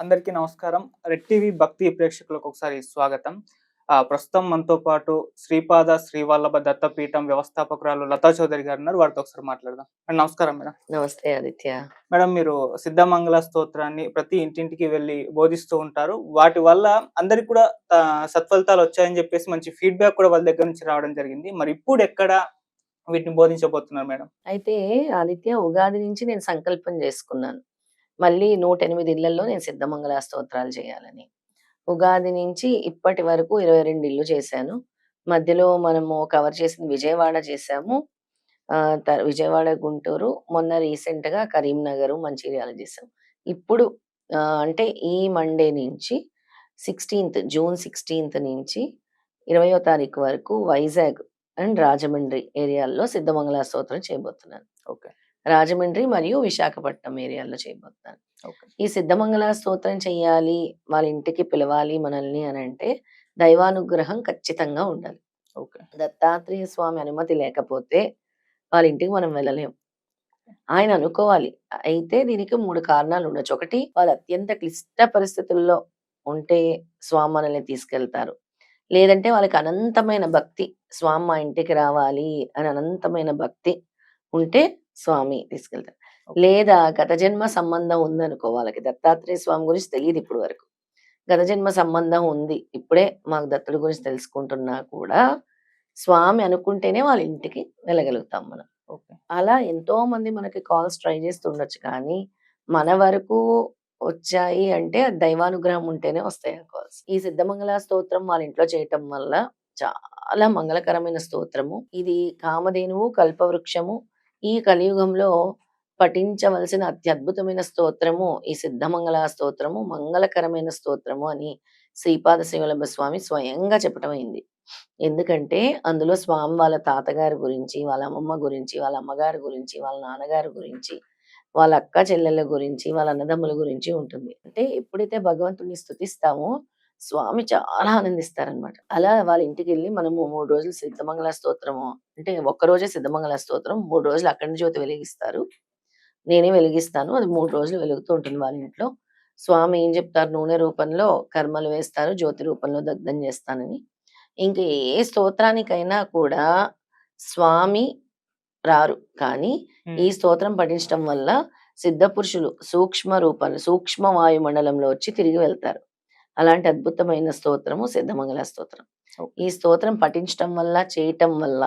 అందరికీ నమస్కారం. Red TV భక్తి ప్రేక్షకులకు ఒకసారి స్వాగతం. ఆ, ప్రస్తుతం మనతో పాటు శ్రీపాద శ్రీవల్లభ దత్తపీఠం వ్యవస్థాపకురాలు లతా చౌదరి గారు ఉన్నారు. వారితో ఒకసారి మాట్లాడదాం. మేడం, నమస్కారం మేడం. నమస్తే ఆదిత్య. మేడం మీరు సిద్ధమంగళ స్తోత్రాన్ని ప్రతి ఇంటింటికి వెళ్ళి బోధిస్తూ ఉంటారు. వాటి వల్ల అందరికి కూడా సత్ఫలితాలు వచ్చాయని చెప్పేసి మంచి ఫీడ్బ్యాక్ కూడా వాళ్ళ దగ్గర నుంచి రావడం జరిగింది. మరి ఇప్పుడు ఎక్కడ వీటిని బోధించబోతున్నారు మేడం? అయితే ఆదిత్య ఉగాది నుంచి నేను సంకల్పం చేసుకున్నాను. మళ్ళీ నూట ఎనిమిది ఇళ్ళలో నేను సిద్ధమంగళ స్తోత్రాలు చేయాలని. ఉగాది నుంచి ఇప్పటి వరకు ఇరవై రెండు ఇల్లు చేశాను. మధ్యలో మనము కవర్ చేసింది విజయవాడ చేసాము విజయవాడ గుంటూరు మొన్న రీసెంట్గా కరీంనగర్ మంచిర్యాల చేసాం ఇప్పుడు అంటే ఈ మండే నుంచి సిక్స్టీన్త్ జూన్ సిక్స్టీన్త్ నుంచి ఇరవయో తారీఖు వరకు వైజాగ్ అండ్ రాజమండ్రి ఏరియాల్లో సిద్ధమంగళ స్తోత్రం చేయబోతున్నాను. ఓకే. రాజమండ్రి మరియు విశాఖపట్నం ఏరియాల్లో చేయబోతున్నాను ఈ సిద్ధమంగళ స్తోత్రం చెయ్యాలి వాళ్ళ ఇంటికి పిలవాలి మనల్ని అని అంటే దైవానుగ్రహం ఖచ్చితంగా ఉండాలి. దత్తాత్రేయ స్వామి అనుమతి లేకపోతే వాళ్ళ ఇంటికి మనం వెళ్ళలేం. ఆయన అనుకోవాలి. అయితే దీనికి మూడు కారణాలు ఉండొచ్చు. ఒకటి వాళ్ళు అత్యంత క్లిష్ట పరిస్థితుల్లో ఉంటే స్వామి మనల్ని తీసుకెళ్తారు. లేదంటే వాళ్ళకి అనంతమైన భక్తి స్వామి మా ఇంటికి రావాలి అని అనంతమైన భక్తి ఉంటే స్వామి తీసుకెళ్తారు. లేదా గత జన్మ సంబంధం ఉందనుకో వాళ్ళకి దత్తాత్రేయ స్వామి గురించి తెలియదు ఇప్పుడు వరకు. గత జన్మ సంబంధం ఉంది ఇప్పుడే మాకు దత్తుడి గురించి తెలుసుకుంటున్నా కూడా స్వామి అనుకుంటేనే వాళ్ళ ఇంటికి వెళ్ళగలుగుతాం మనం. ఓకే. అలా ఎంతో మంది మనకి కాల్స్ ట్రై చేస్తుండొచ్చు కానీ మన వరకు వచ్చాయి అంటే దైవానుగ్రహం ఉంటేనే వస్తాయి ఆ కాల్స్. ఈ సిద్ధమంగళ స్తోత్రం వాళ్ళ ఇంట్లో చేయటం వల్ల చాలా మంగళకరమైన స్తోత్రము. ఇది కామధేనువు కల్పవృక్షము ఈ కలియుగంలో పఠించవలసిన అత్యద్భుతమైన స్తోత్రము ఈ సిద్ధమంగళ స్తోత్రము మంగళకరమైన స్తోత్రము అని శ్రీపాద శ్రీవల్లభ స్వామి స్వయంగా చెప్పటం అయింది. ఎందుకంటే అందులో స్వామి వాళ్ళ తాతగారి గురించి వాళ్ళ అమ్మమ్మ గురించి వాళ్ళ అమ్మగారి గురించి వాళ్ళ నాన్నగారి గురించి వాళ్ళ అక్క చెల్లెళ్ళ గురించి వాళ్ళ అన్నదమ్ముల గురించి ఉంటుంది. అంటే ఎప్పుడైతే భగవంతుడిని స్థుతిస్తామో స్వామి చాలా ఆనందిస్తారనమాట అలా వాళ్ళ ఇంటికి వెళ్ళి మనము మూడు రోజులు సిద్ధమంగళ స్తోత్రము అంటే ఒక్క రోజే సిద్ధమంగళ స్తోత్రం మూడు రోజులు అక్కడి జ్యోతి వెలిగిస్తారు. నేనే వెలిగిస్తాను అది మూడు రోజులు వెలుగుతూ ఉంటుంది వాళ్ళ ఇంట్లో. స్వామి ఏం చెప్తారు? నూనె రూపంలో కర్మలు వేస్తారు జ్యోతి రూపంలో దగ్ధం చేస్తానని. ఇంక ఏ స్తోత్రానికైనా కూడా స్వామి రారు. కానీ ఈ స్తోత్రం పఠించడం వల్ల సిద్ధ పురుషులు సూక్ష్మ రూపాలు సూక్ష్మ వాయుమండలంలో వచ్చి తిరిగి వెళ్తారు. అలాంటి అద్భుతమైన స్తోత్రము సిద్ధమంగళ స్తోత్రం. ఈ స్తోత్రం పఠించడం వల్ల చేయటం వల్ల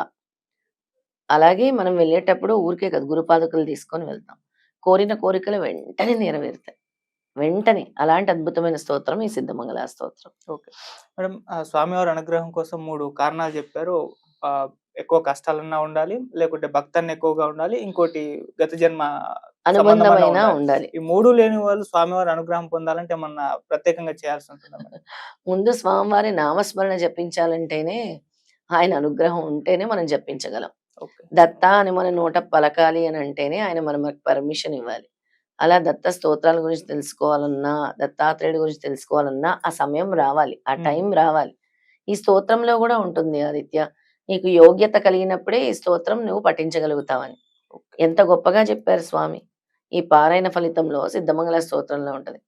అలాగే మనం వెళ్ళేటప్పుడు ఊరికే కదా గురుపాదుకలు తీసుకొని వెళ్తాం. కోరిన కోరికలు వెంటనే నెరవేరుతాయి. వెంటనే అలాంటి అద్భుతమైన స్తోత్రం ఈ సిద్ధమంగళ స్తోత్రం. మేడం ఆ, స్వామివారి అనుగ్రహం కోసం మూడు కారణాలు చెప్పారు. ఎక్కువ కష్టాలన్నా ఉండాలి లేకుంటే భక్తాన్ని ఎక్కువగా ఉండాలి ఇంకోటి గత జన్మ అనుబంధమైన ఉండాలి. ఈ మూడు లేని వాళ్ళు స్వామివారి అనుగ్రహం పొందాలంటే ఏమన్నా ప్రత్యేకంగా చేయాల్సి ఉంటుందా? ముందు స్వామివారి నామస్మరణ జపించాలంటేనే ఆయన అనుగ్రహం ఉంటేనే మనం జపించగలం దత్త అని మన నోట పలకాలి అని అంటేనే ఆయన మనకు పర్మిషన్ ఇవ్వాలి అలా దత్త స్తోత్రాల గురించి తెలుసుకోవాలన్నా దత్తాత్రేయుడి గురించి తెలుసుకోవాలన్నా ఆ సమయం రావాలి ఆ. టైం రావాలి ఈ స్తోత్రంలో కూడా ఉంటుంది ఆదిత్య నీకు యోగ్యత కలిగినప్పుడే ఈ స్తోత్రం నువ్వు పఠించగలుగుతావని. ఎంత గొప్పగా చెప్పారు స్వామి. ఈ పారాయణ ఫలితంలో సిద్ధమంగళ స్తోత్రంలో ఉంటది.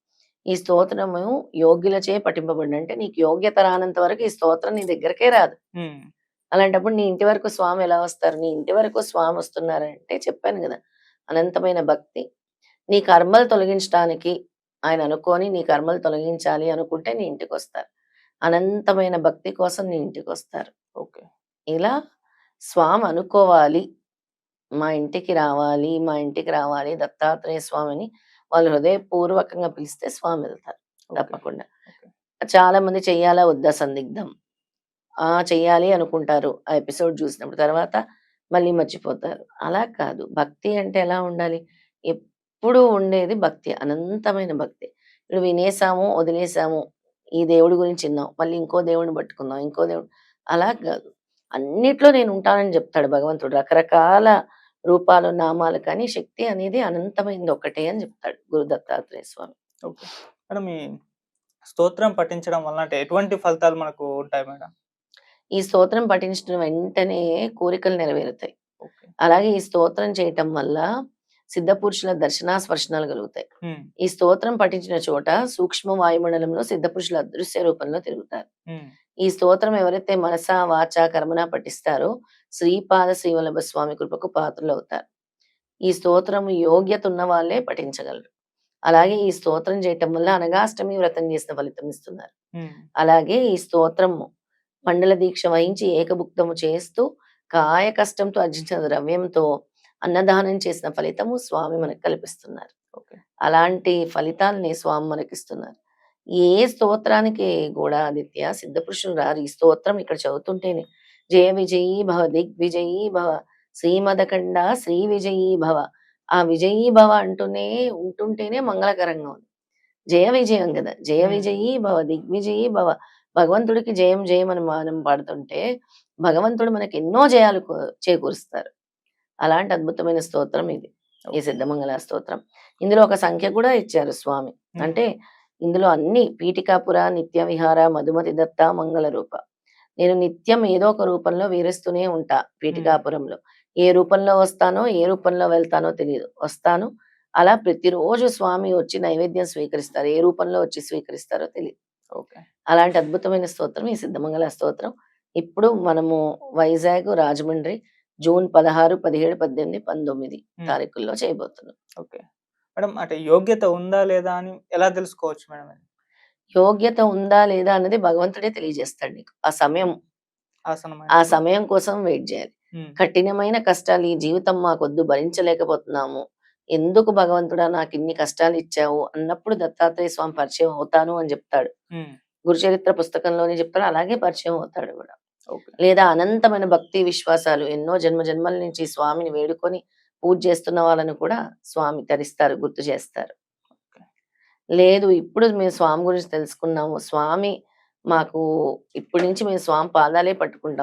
ఈ స్తోత్రము యోగ్యులచే పఠింపబడి అంటే నీకు యోగ్యత రానంత వరకు ఈ స్తోత్రం నీ దగ్గరకే రాదు. అలాంటప్పుడు నీ ఇంటి వరకు స్వామి ఎలా వస్తారు? నీ ఇంటి వరకు స్వామి వస్తున్నారంటే చెప్పాను కదా. అనంతమైన భక్తి. నీ కర్మలు తొలగించడానికి ఆయన అనుకొని నీ కర్మలు తొలగించాలి అనుకుంటే నీ ఇంటికి వస్తారు అనంతమైన భక్తి కోసం నీ ఇంటికి వస్తారు ఓకే. ఇలా స్వామి అనుకోవాలి. మా ఇంటికి రావాలి మా ఇంటికి రావాలి దత్తాత్రేయ స్వామిని వాళ్ళు హృదయపూర్వకంగా పిలిస్తే స్వామి వెళ్తారు. తప్పకుండా. చాలా మంది చెయ్యాలా వద్దా సందిగ్ధం? ఆ చెయ్యాలి అనుకుంటారు. ఆ ఎపిసోడ్ చూసినప్పుడు తర్వాత మళ్ళీ మర్చిపోతారు. అలా కాదు. భక్తి అంటే ఎలా ఉండాలి? ఎప్పుడు ఉండేది భక్తి అనంతమైన భక్తి. ఇప్పుడు వినేసాము వదిలేసాము ఈ దేవుడి గురించి విన్నాం మళ్ళీ ఇంకో దేవుడిని పట్టుకుందాం ఇంకో దేవుడు అలా కాదు. అన్నిట్లో నేను ఉంటానని చెప్తాడు భగవంతుడు. రకరకాల రూపాలు నామాలు కానీ శక్తి అనేది అనంతమైనది ఒకటే అని చెప్తాడు గురు దత్తాత్రేయ స్వామి. మేడం ఈ స్తోత్రం పఠించడం వల్ల అంటే ఎటువంటి ఫలితాలు మనకు ఉంటాయి మేడం? ఈ స్తోత్రం పఠించడం వెంటనే కోరికలు నెరవేరుతాయి. అలాగే ఈ స్తోత్రం చేయటం వల్ల సిద్ధ పురుషుల దర్శన స్పర్శనాలు కలుగుతాయి ఈ స్తోత్రం పఠించిన చోట సూక్ష్మ వాయుమండలంలో సిద్ధ పురుషుల అదృశ్య రూపంలో తిరుగుతారు. ఈ స్తోత్రం ఎవరైతే మనస వాచ కర్మన పఠిస్తారో శ్రీపాద శ్రీవల్లభ స్వామి కృపకు పాత్రలు అవుతారు ఈ స్తోత్రం యోగ్యత ఉన్న వాళ్ళే పఠించగలరు. అలాగే ఈ స్తోత్రం చేయటం వల్ల అనగాష్టమి వ్రతం చేసిన ఫలితం ఇస్తున్నారు. అలాగే ఈ స్తోత్రము మండల దీక్ష వహించి ఏకభుక్తము చేస్తూ కాయ కష్టంతో అర్జించిన ద్రవ్యంతో అన్నదానం చేసిన ఫలితము స్వామి మనకు కల్పిస్తున్నారు. అలాంటి ఫలితాలని స్వామి మనకిస్తున్నారు. ఏ స్తోత్రానికి కూడా ఆదిత్య సిద్ధపురుషులు రారు ఈ స్తోత్రం ఇక్కడ చదువుతుంటేనే. జయ విజయీ భవ దిగ్విజయీ భవ శ్రీమదకండ శ్రీ విజయీ భవ. ఆ విజయీ భవ అంటూనే ఉంటుంటేనే మంగళకరంగా ఉంది. జయ విజయం కదా జయ. విజయీ భవ దిగ్విజయీ భవ. భగవంతుడికి జయం జయం అని మనం పాడుతుంటే భగవంతుడు మనకి ఎన్నో జయాలు చేకూరుస్తారు. అలాంటి అద్భుతమైన స్తోత్రం ఇది. ఈ సిద్ధమంగళ స్తోత్రం. ఇందులో ఒక సంఖ్య కూడా ఇచ్చారు స్వామి. అంటే ఇందులో అన్ని పీఠికాపుర నిత్య విహార మధుమతి దత్త మంగళ రూప. నేను నిత్యం ఏదో ఒక రూపంలో వీరిస్తూనే ఉంటా పీఠికాపురంలో ఏ రూపంలో వస్తానో ఏ రూపంలో వెళ్తానో తెలియదు. వస్తాను అలా ప్రతిరోజు స్వామి వచ్చి నైవేద్యం స్వీకరిస్తారు. ఏ రూపంలో వచ్చి స్వీకరిస్తారో తెలియదు. ఓకే. అలాంటి అద్భుతమైన స్తోత్రం ఈ సిద్ధమంగళ స్తోత్రం. ఇప్పుడు మనము వైజాగ్ రాజమండ్రి జూన్ పదహారు పదిహేడు పద్దెనిమిది పంతొమ్మిది తారీఖుల్లో చేయబోతున్నాం. ఓకే. మేడం అంటే యోగ్యత ఉందా లేదా అని ఎలా తెలుసుకోవచ్చు మేడం? యోగ్యత ఉందా లేదా అన్నది భగవంతుడే తెలియజేస్తాడు నీకు. ఆ సమయం. ఆ అనేది. సమయం కోసం వెయిట్ చేయాలి. కఠినమైన కష్టాలు ఈ జీవితం మాకొద్దు భరించలేకపోతున్నాము. ఎందుకు భగవంతుడా నాకు ఇన్ని కష్టాలు ఇచ్చావు? అన్నప్పుడు దత్తాత్రేయ స్వామి పరిచయం అవుతాను అని చెప్తాడు. గురుచరిత్ర పుస్తకంలోనే చెప్తాడు. అలాగే పరిచయం అవుతాడు కూడా. లేదా అనంతమైన భక్తి విశ్వాసాలు. ఎన్నో జన్మ జన్మల నుంచి స్వామిని వేడుకొని పూజ చేస్తున్న వాళ్ళని కూడా స్వామి తరిస్తారు గుర్తు చేస్తారు. లేదు ఇప్పుడు మేము స్వామి గురించి తెలుసుకున్నాము. స్వామి మాకు ఇప్పటి నుంచి మేము స్వామి పాదాలే పట్టుకుంటాం.